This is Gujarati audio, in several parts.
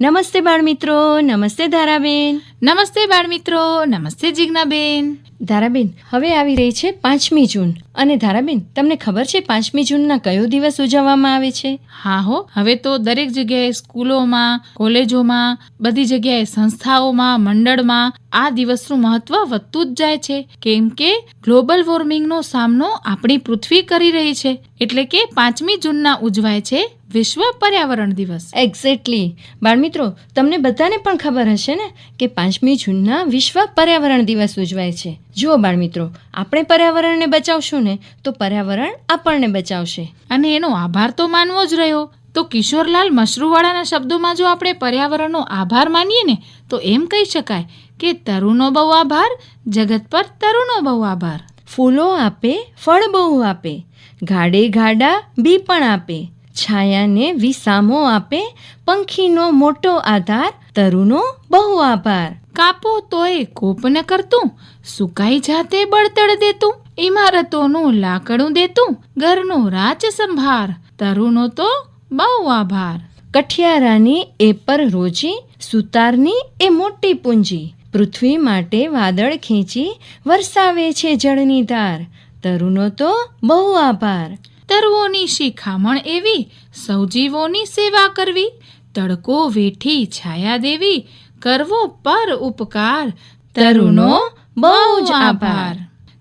નમસ્તે બાળમિત્રો નમસ્તે ધારાબેન. નમસ્તે બાળમિત્રો નમસ્તે જિજ્ઞાબેન. ધારાબેન હવે આવી રહી છે પાંચમી જૂન. અને ધારાબેન તમને ખબર છે પાંચમી જૂનના કયો દિવસ ઉજવવામાં આવે છે? હા હો હવે તો દરેક જગ્યાએ સ્કૂલોમાં કોલેજોમાં બધી જગ્યાએ સંસ્થાઓમાં મંડળમાં આ દિવસનું મહત્વ વધતું જ જાય છે. કેમ કે ગ્લોબલ વોર્મિંગનો સામનો આપણી પૃથ્વી કરી રહી છે. એટલે કે પાંચમી જૂનના ઉજવાય છે વિશ્વ પર્યાવરણ દિવસ. એક્ઝેક્ટલી બાળમિત્રો તમને બધાને પણ ખબર હશે ને કે પાંચમી જૂનના વિશ્વ પર્યાવરણ દિવસ ઉજવાય છે. જુઓ બાળમિત્રો આપણે પર્યાવરણને બચાવશું ને તો પર્યાવરણ આપણને બચાવશે. અને એનો આભાર તો માનવો જ રહ્યો. તો કિશોરલાલ મશરૂવાળાના શબ્દોમાં જો આપણે પર્યાવરણનો આભાર માનીએ ને તો એમ કહી શકાય કે તરુનો બહુ આભાર જગત પર તરુનો બહુ આભાર. ફૂલો આપે ફળ બહુ આપે. ગાડે ગાડા બી પણ આપે. છાયાને વિસામો આપે પંખીનો મોટો આધાર તરુનો બહુ આભાર. કાપો તોય કોપ ન કરતું સુકાઈ જાતે બળતળ દેતું ઇમારતોનું લાકડું દેતું ઘરનો રાચ સંભાર તરુનો તો બહુ આભાર. કઠિયારાની એ પર રોજી સુતારની એ મોટી પૂંજી પૃથ્વી માટે વાદળ ખેંચી વરસાવે છે જળની ધાર તરુનો તો બહુ આભાર. તરુઓની શિખામણ એવી સૌજીવોની સેવા કરવી તડકો વેઠી છાયા દેવી કરવો પર ઉપકાર તરુનો બહુ જ આભાર.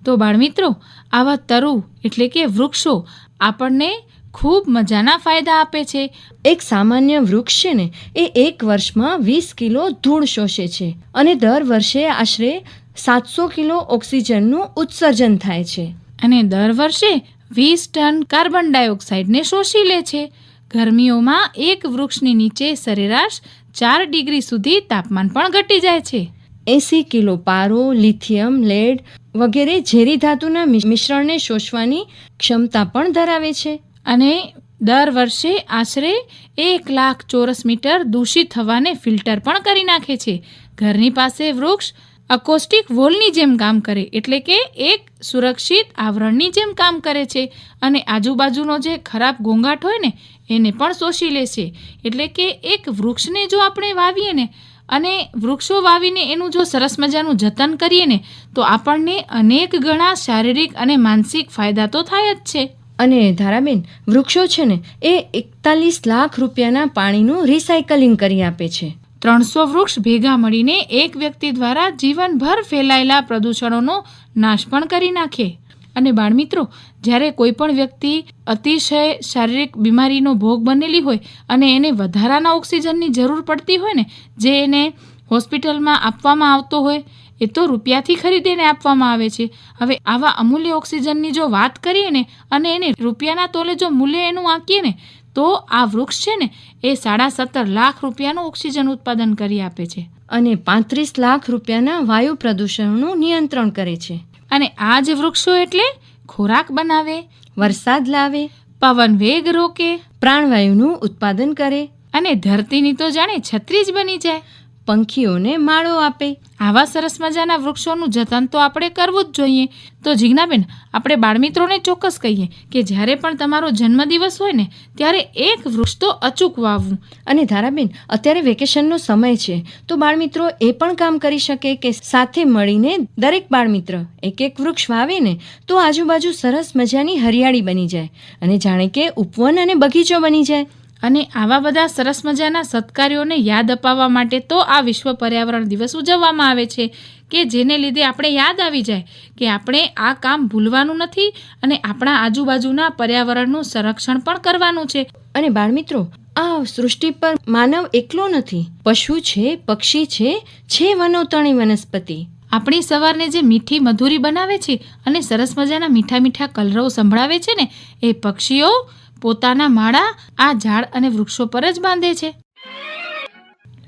તો બાળમિત્રો આવા તરુ એટલે કે વૃક્ષો આપણને ખૂબ મજાના ફાયદા આપે છે. એક સામાન્ય વૃક્ષ છે ને એ એક વર્ષમાં વીસ કિલો ધૂળ શોષે છે અને દર વર્ષે આશરે સાતસો કિલો ઓક્સિજનનું ઉત્સર્જન થાય છે. અને દર વર્ષે વીસ ટન કાર્બન ડાયોક્સાઇડને શોષી લે છે. ગરમીઓમાં એક વૃક્ષની નીચે સરેરાશ ચાર ડિગ્રી સુધી તાપમાન પણ ઘટી જાય છે. એંસી કિલો પારો, લિથિયમ, લેડ વગેરે ઝેરી ધાતુના મિશ્રણને શોષવાની ક્ષમતા પણ ધરાવે છે. અને દર વર્ષે આશરે એક લાખ ચોરસ મીટર દૂષિત હવાને ફિલ્ટર પણ કરી નાખે છે. ઘરની પાસે વૃક્ષ અકોસ્ટિક વોલની જેમ કામ કરે એટલે કે એક સુરક્ષિત આવરણની જેમ કામ કરે છે અને આજુબાજુનો જે ખરાબ ઘોંઘાટ હોય ને, એને પણ શોષી લે છે. એટલે કે એક વૃક્ષને જો આપણે વાવીએ ને, અને વૃક્ષો વાવીને એનું જો સરસ મજાનું જતન કરીએ ને, તો આપણને અનેક ગણા શારીરિક અને માનસિક ફાયદા તો થાય જ છે. અને ધારાબેન, વૃક્ષો છે ને, એ એકતાલીસ લાખ રૂપિયાના પાણીનું રિસાયકલિંગ કરી આપે છે. ત્રણસો વૃક્ષ ભેગા મળીને એક વ્યક્તિ દ્વારા જીવનભર ફેલાયેલા પ્રદૂષણોનો નાશ પણ કરી નાખે. અને બાળમિત્રો, જ્યારે કોઈ પણ વ્યક્તિ અતિશય શારીરિક બીમારીનો ભોગ બનેલી હોય અને એને વધારાના ઓક્સિજનની જરૂર પડતી હોય ને, જે એને હોસ્પિટલમાં આપવામાં આવતો હોય, એ તો રૂપિયાથી ખરીદીને આપવામાં આવે છે. હવે આવા અમૂલ્ય ઓક્સિજનની જો વાત કરીએ ને, અને એને રૂપિયાના તોલે જો મૂલ્ય એનું આંકીએ ને તો આ વૃક્ષ છે ને એ સાડા સત્તર લાખ રૂપિયાનું ઓક્સિજન ઉત્પાદન કરી આપે છે. અને પાંત્રીસ લાખ રૂપિયાના વાયુ પ્રદૂષણનું નિયંત્રણ કરે છે. અને આ જ વૃક્ષો એટલે ખોરાક બનાવે વરસાદ લાવે પવન વેગ રોકે પ્રાણવાયુનું ઉત્પાદન કરે. અને ધરતીની તો જાણે છત્રી જ બની જાય. પંખીઓને માળો આપે. આવા સરસ મજાના વૃક્ષોનું જતન તો આપણે કરવું જ જોઈએ. તો જીજ્ઞાબેન આપણે બાળમિત્રોને ચોક્કસ કહીએ કે જ્યારે પણ તમારો જન્મદિવસ હોય ને ત્યારે એક વૃક્ષ તો અચૂક વાવવું. અને ધારાબેન અત્યારે વેકેશનનો સમય છે તો બાળમિત્રો એ પણ કામ કરી શકે કે સાથે મળીને દરેક બાળમિત્ર એક એક વૃક્ષ વાવે ને તો આજુબાજુ સરસ મજાની હરિયાળી બની જાય. અને જાણે કે ઉપવન અને બગીચો બની જાય. અને આવા બધા સરસ મજાના સત્કાર્યોને યાદ અપાવવા માટે તો આ વિશ્વ પર્યાવરણ દિવસ ઉજવવામાં આવે છે કે જેને લીધે આપણે યાદ આવી જાય કે આપણે આ કામ ભૂલવાનું નથી અને આપણા આજુબાજુના પર્યાવરણનું સંરક્ષણ પણ કરવાનું છે. અને બાળમિત્રો આ સૃષ્ટિ પર માનવ એકલો નથી પશુ છે પક્ષી છે છે વનોતણી વનસ્પતિ. આપણી સવારને જે મીઠી મધુરી બનાવે છે અને સરસ મજાના મીઠા મીઠા કલરવ સંભળાવે છે ને એ પક્ષીઓ પોતાના માળા આ ઝાડ અને વૃક્ષો પર જ બાંધે છે.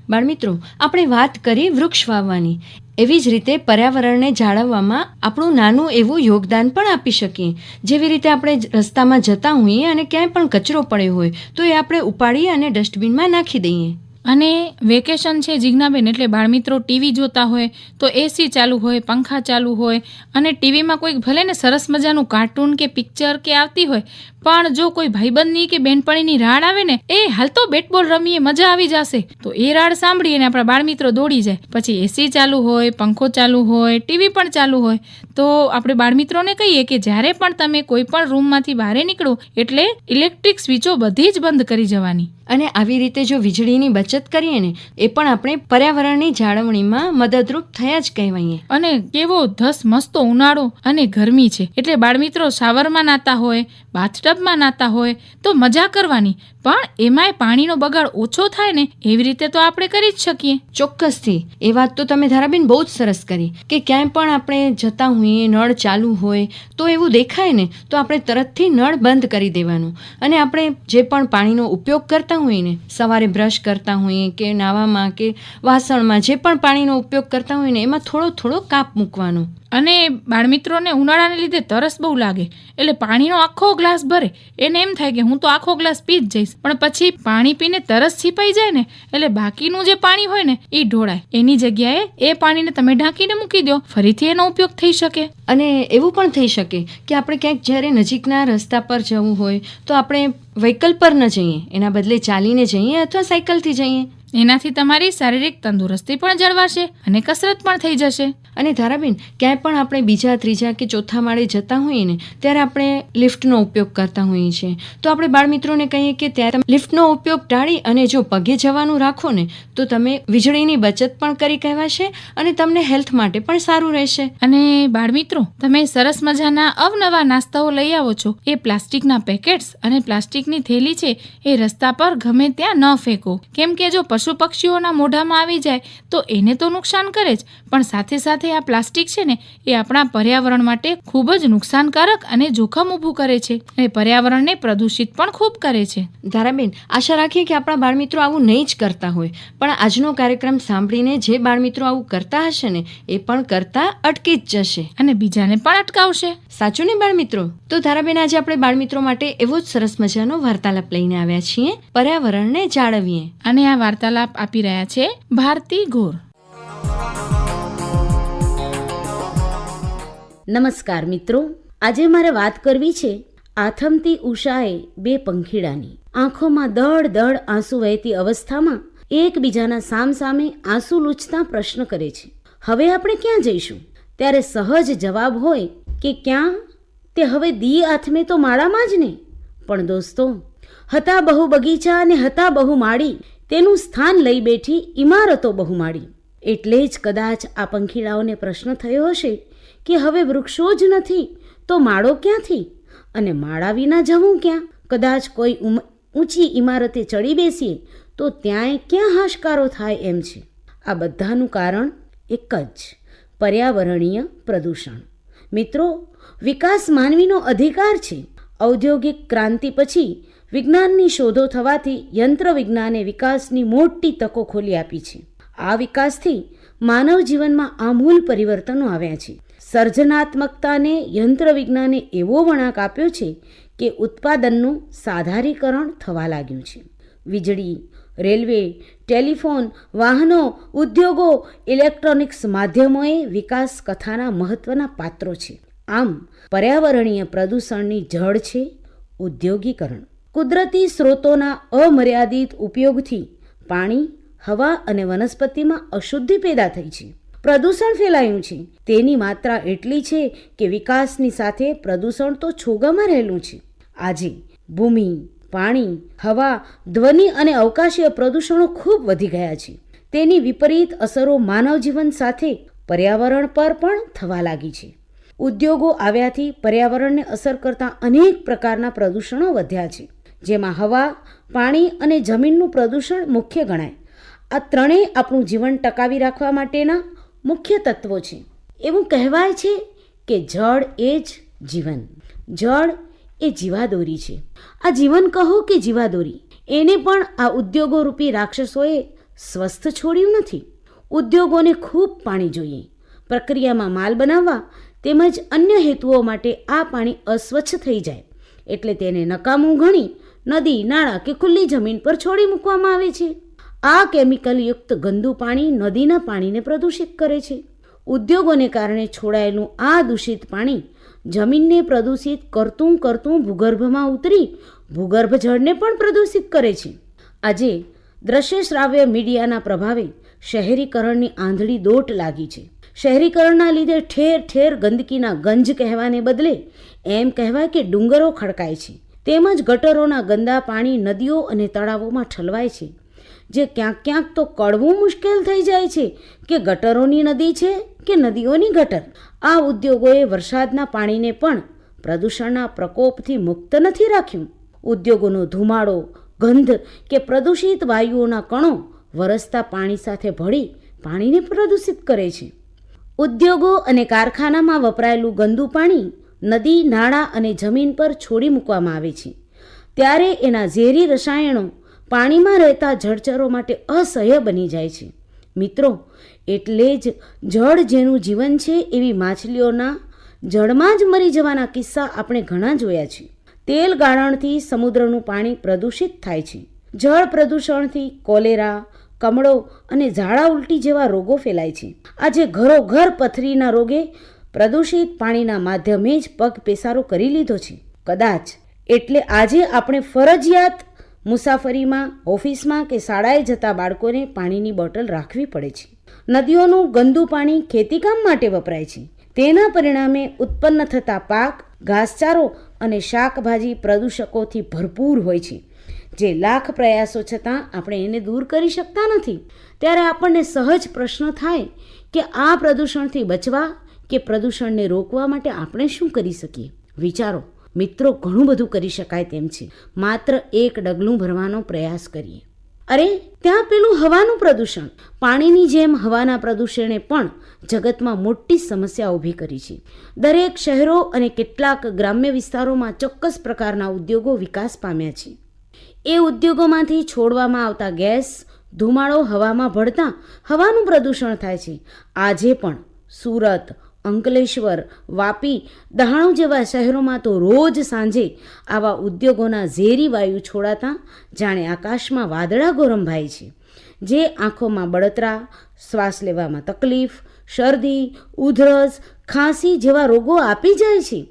બાળમિત્રો, આપણે વાત કરી વૃક્ષ વાવવાની. એવી જ રીતે પર્યાવરણને જાળવવામાં આપણું નાનું એવું યોગદાન પણ આપી શકીએ. જેવી રીતે આપણે રસ્તામાં જતા હોઈએ અને ક્યાંય પણ કચરો પડ્યો હોય, તો એ આપણે ઉપાડીએ અને ડસ્ટબિનમાં નાખી દઈએ. અને વેકેશન છે જિજ્ઞાબેન, એટલે બાળમિત્રો ટીવી જોતા હોય, તો એસી ચાલુ હોય, પંખા ચાલુ હોય, અને ટીવીમાં કોઈક ભલે ને સરસ મજાનું કાર્ટૂન કે પિક્ચર કે આવતી હોય, પણ જો કોઈ ભાઈબંધની કે બેનપણીની રાડ આવે ને, એ હાલ તો બેટબોલ રમીએ, મજા આવી જશે. તો એ રાડ સાંભળીને આપણા બાળમિત્રો દોડી જાય. પછી એસી ચાલુ હોય, પંખો ચાલુ હોય, ટીવી પણ ચાલુ હોય. તો આપણે બાળમિત્રોને કહીએ કે જ્યારે પણ તમે કોઈ પણ રૂમમાંથી બહાર નીકળો, એટલે ઇલેક્ટ્રિક સ્વિચો બધી જ બંધ કરી જવાની. અને આવી રીતે જો વીજળીની બચત કરીએ ને, એ પણ આપણે પર્યાવરણની જાળવણીમાં મદદરૂપ થયા જ કહેવાઈએ. અને કેવો ધસ મસ્તો ઉનાળો અને ગરમી છે. એટલે બાળમિત્રો શાવરમાં નાતા હોય, બાથટબમાં નાતા હોય, તો મજા કરવાની. પણ એમાંય પાણીનો બગાડ ઓછો થાય ને એવી રીતે તો આપણે કરી જ શકીએ. ચોક્કસથી. એ વાત તો તમે ધારાબેન બહુ જ સરસ કરી કે ક્યાંય પણ આપણે જતા હોઈએ, નળ ચાલુ હોય, તો એવું દેખાય ને, તો આપણે તરતથી નળ બંધ કરી દેવાનું. અને આપણે જે પણ પાણીનો ઉપયોગ કરતા હોઈએ ને, સવારે બ્રશ કરતા હોઈએ કે નાવામાં કે વાસણમાં જે પણ પાણીનો ઉપયોગ કરતા હોઈએ ને, એમાં થોડો થોડો કાપ મૂકવાનો. અને બાળમિત્રોને ઉનાળાને લીધે તરસ બહુ લાગે. એટલે પાણીનો આખો ગ્લાસ ભરે. એને એમ થાય કે હું તો આખો ગ્લાસ પી જ જઈશ. પણ પછી પાણી પીને તરસ છીપાઈ જાય ને, એટલે બાકીનું જે પાણી હોય ને એ ઢોળાય. એની જગ્યાએ એ પાણીને તમે ઢાંકીને મૂકી દો. ફરીથી એનો ઉપયોગ થઈ શકે. અને એવું પણ થઈ શકે કે આપણે ક્યાંક જ્યારે નજીકના રસ્તા પર જવું હોય, તો આપણે વ્હીકલ પર ન જઈએ. એના બદલે ચાલીને જઈએ અથવા સાયકલથી જઈએ. એનાથી તમારી શારીરિક તંદુરસ્તી પણ જળવાશે અને કસરત પણ થઈ જશે. અને ધારાબેન ક્યાંય પણ આપણે બીજા ત્રીજા કે ચોથા માળે જતા હોઈએ ને ત્યારે આપણે લિફ્ટનો ઉપયોગ કરતા હોઈએ છીએ. તો આપણે બાળમિત્રોને કહીએ કે ત્યારે લિફ્ટનો ઉપયોગ ટાળી અને જો પગે જવાનું રાખો ને તો તમે વીજળીની બચત પણ કરી કહેવાશે અને તમને હેલ્થ માટે પણ સારું રહેશે. અને બાળમિત્રો તમે સરસ મજાના અવનવા નાસ્તાઓ લઈ આવો છો. એ પ્લાસ્ટિકના પેકેટ્સ અને પ્લાસ્ટિકની થેલી છે એ રસ્તા પર ગમે ત્યાં ન ફેંકો. કેમ કે જો પશુ પક્ષીઓના મોઢામાં આવી જાય તો એને તો નુકસાન કરે જ. પણ સાથે સાથે આ પ્લાસ્ટિક છે ને એ આપણા પર્યાવરણ માટે ખૂબ જ નુકસાનકારક અને જોખમ ઊભું કરે છે. અને પર્યાવરણને પ્રદૂષિત પણ ખૂબ કરે છે. ધારાબેન આશા રાખીએ કે આપણા બાળમિત્રો આવું નહીં જ કરતા હોય. પણ આજનો કાર્યક્રમ સાંભળીને જે બાળમિત્રો આવું કરતા હશે ને એ પણ કરતા અટકી જ જશે. અને બીજાને પણ અટકાવશે. સાચું ને બાળમિત્રો? તો ધારાબેન આજે આપણે બાળમિત્રો માટે એવો જ સરસ મજાનો વાર્તાલાપ લઈને આવ્યા છીએ. પર્યાવરણને જાળવીએ. અને આ વાર્તાલાપ આપી રહ્યા છે ભારતી ગોર નમસ્કાર મિત્રો, આજે મારે વાત કરવી છે આથમતી ઉષાએ બે પંખીડાની. આંખોમાં દળ દળ આંસુ વહેતી અવસ્થામાં એકબીજાના સામસામે આંસુ લૂછતા પ્રશ્ન કરે છે. હવે આપણે ક્યાં જઈશું? ત્યારે સહજ જવાબ હોય કે ક્યાં? તે હવે દી આથમે તો માળામાં જ ને. પણ દોસ્તો, હતા બહુ બગીચા અને હતા બહુ માળી તેનું સ્થાન લઈ બેઠી ઇમારતો બહુ માળી એટલે જ કદાચ આ પંખીડાઓને પ્રશ્ન થયો હશે કે હવે વૃક્ષો જ નથી, તો માળો ક્યાંથી? અને માળા વિના જવું ક્યાં? કદાચ કોઈ ઊંચી ઇમારતે ચડી બેસીએ, તો ત્યાંય ક્યાં હાશકારો થાય એમ છે. આ બધાનું કારણ એક જ, પર્યાવરણીય પ્રદૂષણ. મિત્રો, વિકાસ માનવીનો અધિકાર છે. ઔદ્યોગિક ક્રાંતિ પછી વિજ્ઞાનની શોધો થવાથી યંત્ર વિજ્ઞાને વિકાસની મોટી તકો ખોલી આપી છે. આ વિકાસથી માનવ જીવનમાં આમૂલ પરિવર્તનો આવ્યા છે. સર્જનાત્મકતાને યંત્ર વિજ્ઞાને એવો વળાંક આપ્યો છે કે ઉત્પાદનનું સાધારીકરણ થવા લાગ્યું છે. વીજળી, રેલવે, ટેલિફોન, વાહનો, ઉદ્યોગો, ઇલેક્ટ્રોનિક્સ માધ્યમોએ વિકાસ કથાના મહત્વના પાત્રો છે. આમ, પર્યાવરણીય પ્રદૂષણની જળ છે ઉદ્યોગીકરણ. કુદરતી સ્રોતોના અમર્યાદિત ઉપયોગથી પાણી, હવા અને વનસ્પતિમાં અશુદ્ધિ પેદા થઈ છે. પ્રદૂષણ ફેલાયું છે. તેની માત્રા એટલી છે કે વિકાસની સાથે પ્રદૂષણ તો છોગામાં રહેલું છે. આજે ભૂમિ, પાણી, હવા, ધ્વનિ અને અવકાશીય પ્રદૂષણો ખૂબ વધી ગયા છે. તેની વિપરીત અસરો માનવ જીવન સાથે પર્યાવરણ પર પણ થવા લાગી છે. ઉદ્યોગો આવ્યાથી પર્યાવરણને અસર કરતા અનેક પ્રકારના પ્રદૂષણો વધ્યા છે. જેમાં હવા, પાણી અને જમીનનું પ્રદૂષણ મુખ્ય ગણાય. આ ત્રણેય આપણું જીવન ટકાવી રાખવા માટેના મુખ્ય તત્વો છે. એવું કહેવાય છે કે જળ એ જ જીવન. જળ એ જીવાદોરી છે. આ જીવન કહો કે જીવાદોરી. એને પણ આ ઉદ્યોગો રૂપી રાક્ષસોએ સ્વસ્થ છોડ્યું નથી. ઉદ્યોગોને ખૂબ પાણી જોઈએ. પ્રક્રિયામાં માલ બનાવવા તેમજ અન્ય હેતુઓ માટે આ પાણી અસ્વચ્છ થઈ જાય. એટલે તેને નકામું ગણી નદી, નાળા કે ખુલ્લી જમીન પર છોડી મૂકવામાં આવે છે. આ કેમિકલયુક્ત ગંદુ પાણી નદીના પાણીને પ્રદૂષિત કરે છે. ઉદ્યોગોને કારણે છોડાયેલું આ દૂષિત પાણી જમીનને પ્રદૂષિત કરતું કરતું ભૂગર્ભમાં ઉતરી ભૂગર્ભ જળને પણ પ્રદૂષિત કરે છે. આજે દ્રશ્ય શ્રાવ્ય મીડિયાના પ્રભાવે શહેરીકરણની આંધળી દોટ લાગી છે. શહેરીકરણના લીધે ઠેર ઠેર ગંદકીના ગંજ કહેવાને બદલે એમ કહેવાય કે ડુંગરો ખડકાય છે. તેમજ ગટરોના ગંદા પાણી નદીઓ અને તળાવોમાં ઠલવાય છે. જે ક્યાંક ક્યાંક તો કળવું મુશ્કેલ થઈ જાય છે કે ગટરોની નદી છે કે નદીઓની ગટર. આ ઉદ્યોગોએ વરસાદના પાણીને પણ પ્રદૂષણના પ્રકોપથી મુક્ત નથી રાખ્યું. ઉદ્યોગોનો ધુમાડો, ગંધ કે પ્રદૂષિત વાયુઓના કણો વરસતા પાણી સાથે ભળી પાણીને પ્રદૂષિત કરે છે. ઉદ્યોગો અને કારખાનામાં વપરાયેલું ગંદુ પાણી નદી, નાળા અને જમીન પર છોડી મૂકવામાં આવે છે. ત્યારે એના ઝેરી રસાયણો પાણીમાં રહેતા જળચરો માટે અસહ્ય બની જાય છે. મિત્રો, એટલે જ જળ જેનું જીવન છે એવી માછલીઓના જળમાં જ મરી જવાના કિસ્સા આપણે ઘણા જોયા છે. તેલ ગાળણથી સમુદ્રનું પાણી પ્રદૂષિત થાય છે. જળ પ્રદૂષણથી કોલેરા, કમળો અને ઝાડા ઉલટી જેવા રોગો ફેલાય છે. આજે ઘરોઘર પથરીના રોગે પ્રદૂષિત પાણીના માધ્યમે જ પગ પેસારો કરી લીધો છે. કદાચ એટલે આજે આપણે ફરજિયાત મુસાફરીમાં, ઓફિસમાં કે શાળાએ જતા બાળકોને પાણીની બોટલ રાખવી પડે છે. નદીઓનું ગંદુ પાણી ખેતીકામ માટે વપરાય છે. તેના પરિણામે ઉત્પન્ન થતા પાક, ઘાસચારો અને શાકભાજી પ્રદૂષકોથી ભરપૂર હોય છે. જે લાખ પ્રયાસો છતાં આપણે એને દૂર કરી શકતા નથી. ત્યારે આપણને સહજ પ્રશ્ન થાય કે આ પ્રદૂષણથી બચવા કે પ્રદૂષણને રોકવા માટે આપણે શું કરી શકીએ? વિચારો, મિત્રો ઘણું બધું કરી શકાય તેમ છે. માત્ર એક ડગલું ભરવાનો પ્રયાસ કરીએ. અરે, ત્યાં પેલું હવાનું પ્રદૂષણ. પાણીની જેમ હવાના પ્રદૂષણે પણ જગતમાં મોટી સમસ્યા ઊભી કરી છે. દરેક શહેરો અને કેટલાક ગ્રામ્ય વિસ્તારોમાં ચોક્કસ પ્રકારના ઉદ્યોગો વિકાસ પામ્યા છે. એ ઉદ્યોગોમાંથી છોડવામાં આવતા ગેસ, ધુમાડો હવામાં ભળતા હવાનું પ્રદૂષણ થાય છે. આજે પણ સુરત અંકલેશ્વર, વાપી, દહાણુ જેવા શહેરોમાં તો રોજ સાંજે આવા ઉદ્યોગોના ઝેરી વાયુ છોડાતા જાણે આકાશમાં વાદળા ગોરંભાય છે. જે આંખોમાં બળતરા, શ્વાસ લેવામાં તકલીફ, શરદી, ઉધરસ, ખાંસી જેવા રોગો આપી જાય છે.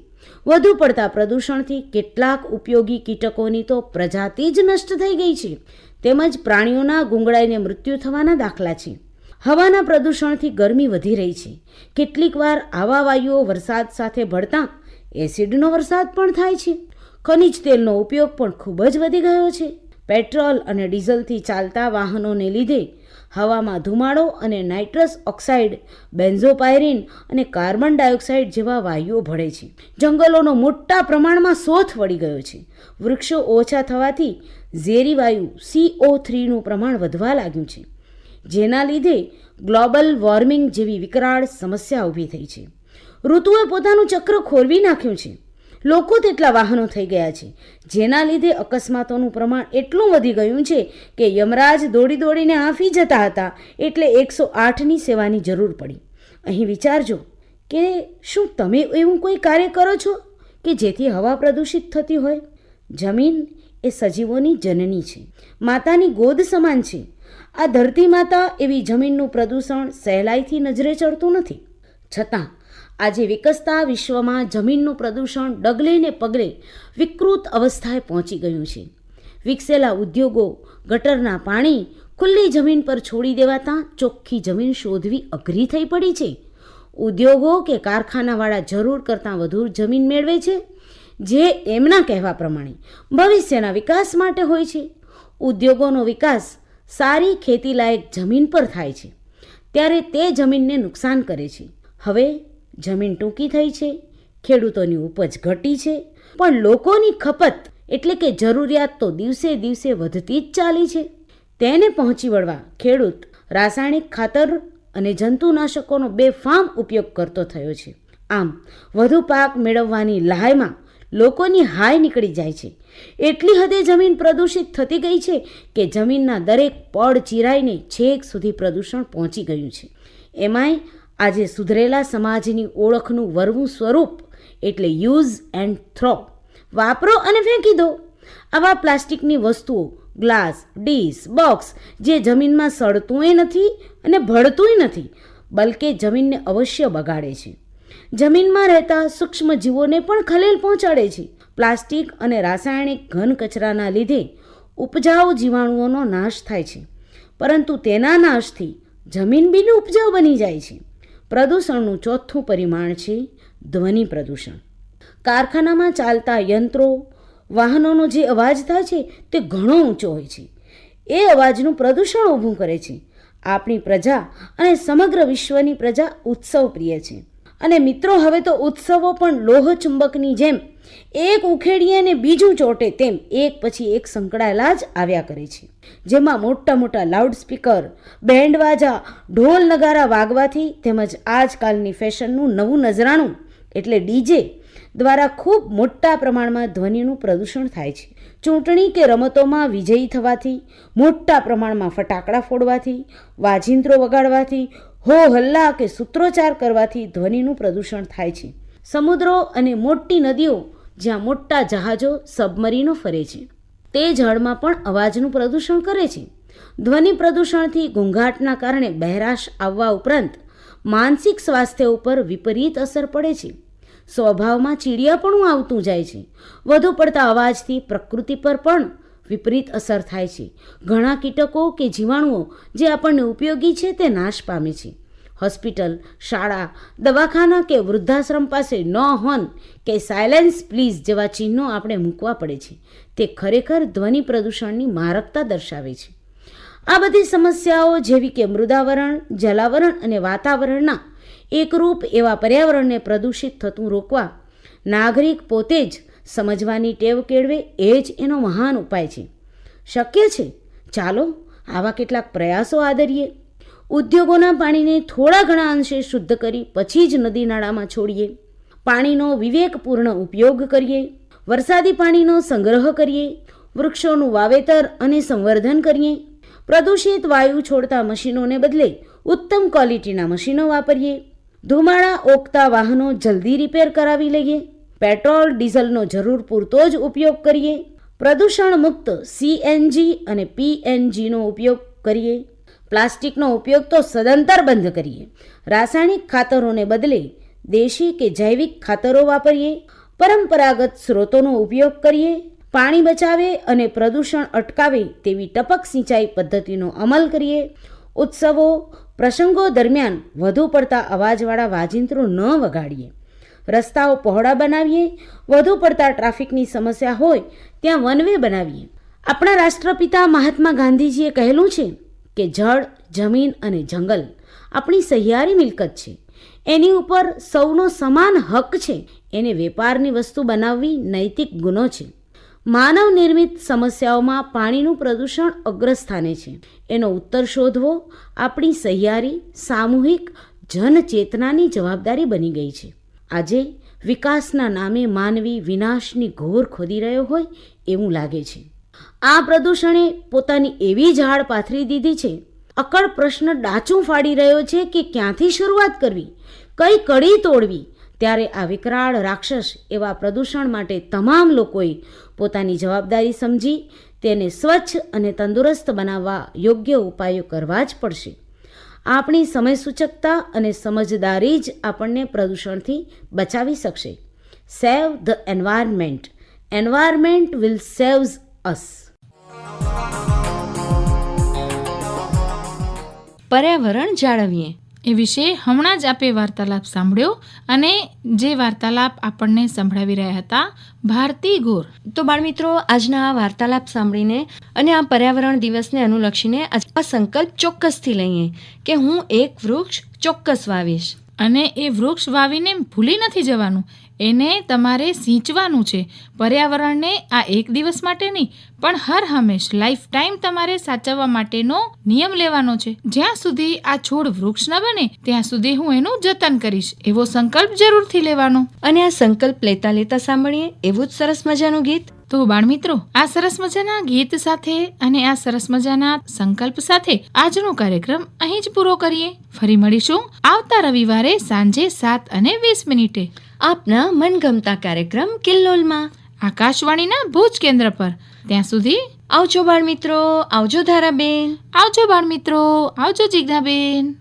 વધુ પડતા પ્રદૂષણથી કેટલાક ઉપયોગી કીટકોની તો પ્રજાતિ જ નષ્ટ થઈ ગઈ છે. તેમજ પ્રાણીઓના ગુંગળાઈને મૃત્યુ થવાના દાખલા છે. હવાના પ્રદૂષણથી ગરમી વધી રહી છે. કેટલીક વાર આવા વાયુઓ વરસાદ સાથે ભળતા એસિડનો વરસાદ પણ થાય છે. ખનિજ તેલનો ઉપયોગ પણ ખૂબ જ વધી ગયો છે. પેટ્રોલ અને ડીઝલથી ચાલતા વાહનોને લીધે હવામાં ધુમાડો અને નાઇટ્રસ ઓક્સાઇડ, બેન્ઝોપાયરીન અને કાર્બન ડાયોક્સાઇડ જેવા વાયુઓ ભળે છે. જંગલોનો મોટા પ્રમાણમાં શોથ વળી ગયો છે. વૃક્ષો ઓછા થવાથી ઝેરી વાયુ સીઓ થ્રીનું પ્રમાણ વધવા લાગ્યું છે. જેના લીધે ગ્લોબલ વોર્મિંગ જેવી વિકરાળ સમસ્યા ઊભી થઈ છે. ઋતુએ પોતાનું ચક્ર ખોરવી નાખ્યું છે. લોકો તેટલા વાહનો થઈ ગયા છે. જેના લીધે અકસ્માતોનું પ્રમાણ એટલું વધી ગયું છે કે યમરાજ દોડી દોડીને આંફી જતા હતા એટલે એકસો આઠની સેવાની જરૂર પડી. અહીં વિચારજો કે શું તમે એવું કોઈ કાર્ય કરો છો કે જેથી હવા પ્રદૂષિત થતી હોય? જમીન એ સજીવોની જનની છે. માતાની ગોદ સમાન છે. આ ધરતી માતા એવી જમીનનું પ્રદૂષણ સહેલાઈથી નજરે ચડતું નથી. છતાં, આજે વિકસતા વિશ્વમાં જમીનનું પ્રદૂષણ ડગલે ને પગલે વિકૃત અવસ્થાએ પહોંચી ગયું છે. વિકસેલા ઉદ્યોગો, ગટરના પાણી ખુલ્લી જમીન પર છોડી દેવાતા ચોખ્ખી જમીન શોધવી અઘરી થઈ પડી છે. ઉદ્યોગો કે કારખાનાવાળા જરૂર કરતાં વધુ જમીન મેળવે છે, જે એમના કહેવા પ્રમાણે ભવિષ્યના વિકાસ માટે હોય છે. ઉદ્યોગોનો વિકાસ સારી ખેતીલાયક જમીન પર થાય છે. ત્યારે તે જમીનને નુકસાન કરે છે. હવે જમીન ટૂંકી થઈ છે, ખેડૂતોની ઉપજ ઘટી છે, પણ લોકોની ખપત એટલે કે જરૂરિયાત તો દિવસે દિવસે વધતી જ ચાલી છે. તેને પહોંચી વળવા ખેડૂત રાસાયણિક ખાતર અને જંતુનાશકોનો બેફામ ઉપયોગ કરતો થયો છે. આમ, વધુ પાક મેળવવાની લહાયમાં લોકોની હાય નીકળી જાય છે. એટલી હદે જમીન પ્રદૂષિત થતી ગઈ છે કે જમીનના દરેક પડ ચીરાઈને છેક સુધી પ્રદૂષણ પહોંચી ગયું છે. એમાંય આજે સુધરેલા સમાજની ઓળખનું વરવું સ્વરૂપ એટલે યુઝ એન્ડ થ્રો. વાપરો અને ફેંકી દો. આવા પ્લાસ્ટિકની વસ્તુઓ, ગ્લાસ, ડીશ, બોક્સ, જે જમીનમાં સડતુંય નથી અને ભળતુંય નથી, બલકે જમીનને અવશ્ય બગાડે છે. જમીનમાં રહેતા સૂક્ષ્મ જીવોને પણ ખલેલ પહોંચાડે છે. પ્લાસ્ટિક અને રાસાયણિક ઘન કચરાના લીધે ઉપજાઉ જીવાણુઓનો નાશ થાય છે. પરંતુ તેના નાશથી જમીન બિન ઉપજાઉ બની જાય છે. પ્રદૂષણનું ચોથું પરિમાણ છે ધ્વનિ પ્રદૂષણ. કારખાનામાં ચાલતા યંત્રો, વાહનોનો જે અવાજ થાય છે તે ઘણો ઊંચો હોય છે. એ અવાજનું પ્રદૂષણ ઊભું કરે છે. આપણી પ્રજા અને સમગ્ર વિશ્વની પ્રજા ઉત્સવ પ્રિય છે. અને મિત્રો, હવે તો ઉત્સવો પણ લોહચુંબકની જેમ એક ઉખેડીએ ને બીજું ચોટે તેમ એક પછી એક સંકળાયેલા જ આવ્યા કરે છે. જેમાં મોટા મોટા લાઉડસ્પીકર બેન્ડ વાજા ઢોલ નગારા વાગવાથી તેમજ આજકાલની ફેશનનું નવું નજરાણું એટલે ડીજે દ્વારા ખૂબ મોટા પ્રમાણમાં ધ્વનિનું પ્રદૂષણ થાય છે. ચૂંટણી કે રમતોમાં વિજયી થવાથી, મોટા પ્રમાણમાં ફટાકડા ફોડવાથી, વાજિંત્રો વગાડવાથી હો હલ્લા કે સૂત્રોચ્ચાર કરવાથી ધ્વનિનું પ્રદૂષણ થાય છે. સમુદ્રો અને મોટી નદીઓ જ્યાં મોટા જહાજો સબમરીનો ફરે છે. તે જળમાં પણ અવાજનું પ્રદૂષણ કરે છે. ધ્વનિ પ્રદૂષણથી ઘોંઘાટના કારણે બહેરાશ આવવા ઉપરાંત માનસિક સ્વાસ્થ્ય ઉપર વિપરીત અસર પડે છે. સ્વભાવમાં ચીડિયાપણું આવતું જાય છે. વધુ પડતા અવાજથી પ્રકૃતિ પર પણ વિપરીત અસર થાય છે. ઘણા કીટકો કે જીવાણુઓ જે આપણને ઉપયોગી છે તે નાશ પામે છે. હોસ્પિટલ, શાળા, દવાખાના કે વૃદ્ધાશ્રમ પાસે ન હોન કે સાયલેન્સ પ્લીઝ જેવા ચિહ્નો આપણે મૂકવા પડે છે. તે ખરેખર ધ્વનિ પ્રદૂષણની મારકતા દર્શાવે છે. આ બધી સમસ્યાઓ જેવી કે મૃદાવરણ, જલાવરણ અને વાતાવરણના એકરૂપ એવા પર્યાવરણને પ્રદૂષિત થતું રોકવા નાગરિક પોતે જ સમજવાની ટેવ કેળવે એ જ એનો મહાન ઉપાય છે. શક્ય છે? ચાલો, આવા કેટલાક પ્રયાસો આદરીએ. ઉદ્યોગોના પાણીને થોડા ઘણા અંશે શુદ્ધ કરી પછી જ નદી નાળામાં છોડીએ. પાણીનો વિવેકપૂર્ણ ઉપયોગ કરીએ. વરસાદી પાણીનો સંગ્રહ કરીએ. વૃક્ષોનું વાવેતર અને સંવર્ધન કરીએ. પ્રદૂષિત વાયુ છોડતા મશીનોને બદલે ઉત્તમ ક્વોલિટીના મશીનો વાપરીએ. ધુમાડા ઓકતા વાહનો જલ્દી રિપેર કરાવી લઈએ. પેટ્રોલ, ડીઝલનો જરૂર પૂરતો જ ઉપયોગ કરીએ. પ્રદૂષણ મુક્ત સીએનજી અને પીએનજીનો ઉપયોગ કરીએ. પ્લાસ્ટિકનો ઉપયોગ તો સદંતર બંધ કરીએ. રાસાયણિક ખાતરોને બદલે દેશી કે જૈવિક ખાતરો વાપરીએ. પરંપરાગત સ્ત્રોતોનો ઉપયોગ કરીએ. પાણી બચાવે અને પ્રદૂષણ અટકાવે તેવી ટપક સિંચાઈ પદ્ધતિનો અમલ કરીએ. ઉત્સવો, પ્રસંગો દરમિયાન વધુ પડતા અવાજવાળા વાજિંત્રો ન વગાડીએ. રસ્તાઓ પહોળા બનાવીએ, વધુ પડતા ટ્રાફિકની સમસ્યા હોય, ત્યાં વન વે બનાવીએ. આપણા રાષ્ટ્રપિતા મહાત્મા ગાંધીજીએ કહેલું છે કે જળ, જમીન અને જંગલ આપણી સહિયારી મિલકત છે. એની ઉપર સૌનો સમાન હક છે. એને વેપારની વસ્તુ બનાવવી નૈતિક ગુનો છે. માનવ નિર્મિત સમસ્યાઓમાં પાણીનું પ્રદૂષણ અગ્રસ્થાને છે. એનો ઉત્તર શોધવો આપણી સહિયારી, સામૂહિક જનચેતનાની જવાબદારી બની ગઈ છે. આજે વિકાસના નામે માનવી વિનાશની ઘોર ખોદી રહ્યો હોય એવું લાગે છે. આ પ્રદૂષણે પોતાની એવી ઝાડ પાથરી દીધી છે. અકળ પ્રશ્ન ડાચું ફાડી રહ્યો છે કે ક્યાંથી શરૂઆત કરવી? કઈ કડી તોડવી? ત્યારે આ વિકરાળ રાક્ષસ એવા પ્રદૂષણ માટે તમામ લોકોએ પોતાની જવાબદારી સમજી તેને સ્વચ્છ અને તંદુરસ્ત બનાવવા યોગ્ય ઉપાયો કરવા જ પડશે. આપણી સમયસૂચકતા અને સમજદારી જ આપણને પ્રદૂષણથી બચાવી શકશે. Save the environment environment will saves us પર્યાવરણ જાળવીએ. એ વિશે હમણાં જ આપે વાર્તાલાપ સાંભળ્યો અને જે વાર્તાલાપ આપણને સંભળાવી રહ્યા હતા ભારતી ગોર. તો બાળમિત્રો આજના આ વાર્તાલાપ સાંભળીને અને આ પર્યાવરણ દિવસને અનુલક્ષીને આ સંકલ્પ ચોક્કસથી લઈએ કે હું એક વૃક્ષ ચોક્કસ વાવીશ. અને એ વૃક્ષ વાવીને ભૂલી નથી જવાનું. એને તમારે સિંચવાનું છે. પર્યાવરણને આ એક દિવસ માટે નહીં પણ હર હંમેશ લાઈફ ટાઈમ તમારે સાચવવા માટેનો નિયમ લેવાનો છે. જ્યાં સુધી આ છોડ વૃક્ષ ન બને ત્યાં સુધી હું એનું જતન કરીશ. એવો સંકલ્પ જરૂરથી લેવાનો. અને આ સંકલ્પ લેતા લેતા સાંભળીએ એવું જ સરસ મજાનું ગીત? તો બાળમિત્રો આ સરસ મજાના ગીત સાથે અને આ સરસ મજાના સંકલ્પ સાથે આજનો કાર્યક્રમ અહીં જ પૂરો કરીએ. ફરી મળીશું આવતા રવિવારે સાંજે સાત અને વીસ મિનિટે. આપના મનગમતા કાર્યક્રમ કિલ્લોલમાં. આકાશવાણીના ભુજ કેન્દ્ર પર. ત્યાં સુધી આવજો બાળ મિત્રો આવજો ધારાબેન. આવજો બાળ મિત્રો આવજો જિજ્ઞાબેન